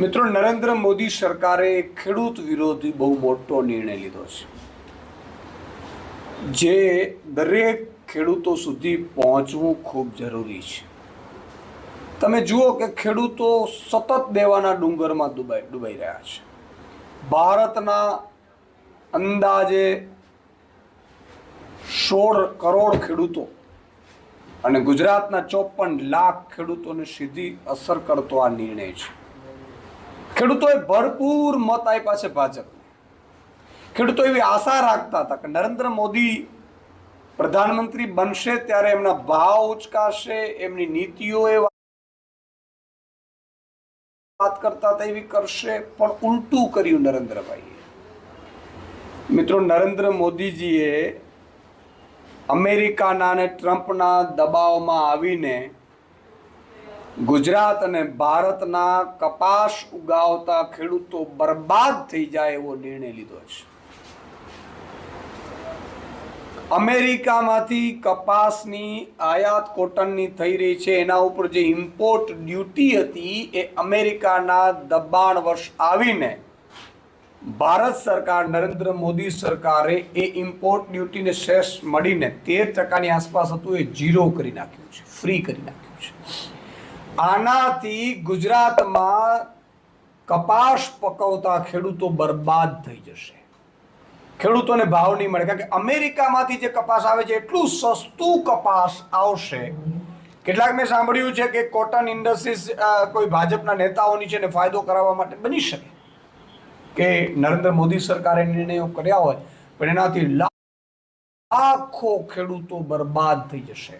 મિત્રો, નરેન્દ્ર મોદી સરકારે ખેડૂત વિરોધી બહુ મોટો નિર્ણય લીધો છે. જે દરેક ખેડૂતો સુધી પહોંચવું ખૂબ જરૂરી છે. તમે જુઓ કે ખેડૂતો સતત દેવાના ડુંગરમાં ડૂબાઈ ડૂબાઈ રહ્યા છે. ભારતના અંદાજે સોળ કરોડ ખેડૂતો અને ગુજરાતના ચોપન લાખ ખેડૂતોને સીધી અસર કરતો આ નિર્ણય છે. ખેડૂતોએ ભરપૂર મત આપ્યા છે ભાજપને. ખેડૂતો એવી આશા રાખતા હતા કે નરેન્દ્ર મોદી પ્રધાનમંત્રી બનશે ત્યારે એમના ભાવ ઉચકાશે, એમની નીતિઓ એ વાત કરતા હતા એવી કરશે, પણ ઉલટું કર્યું નરેન્દ્રભાઈએ. મિત્રો, નરેન્દ્ર મોદીજીએ અમેરિકાના અને ટ્રમ્પના દબાવમાં આવીને ગુજરાત અને ભારતના કપાસ ઉગાવતા ખેડૂતો બરબાદ થઈ જાય એવો નિર્ણય લીધો છે. અમેરિકામાંથી કપાસની આયાત કોટનની થઈ રહી છે. એના ઉપર જે ઇમ્પોર્ટ ડ્યુટી હતી એ અમેરિકાના દબાણ વર્ષ આવીને ભારત સરકાર, નરેન્દ્ર મોદી સરકારે એ ઇમ્પોર્ટ ડ્યુટીને શેષ મળીને તેર ટકાની આસપાસ હતું. એ ઝીરો કરી નાખ્યું છે. ફ્રી કરી નાખ્યું આનાથી ગુજરાતમાં કપાસ પકવતા ખેડૂતો બરબાદ થઈ જશે. ખેડૂતોને ભાવ નહીં મળે, કારણ કે અમેરિકામાંથી જે કપાસ આવે છે, એટલું સસ્તું કપાસ આવશે. કેટલાક મેં સાંભળ્યું છે કે કોટન ઇન્ડસ્ટ્રીઝ કોઈ ભાજપના નેતાઓની છે ને ફાયદો કરાવવા માટે બની શકે. કે નરેન્દ્ર મોદી સરકારે નિર્ણયો કર્યા હોય, પણ એનાથી લાખો ખેડૂતો બરબાદ થઈ જશે.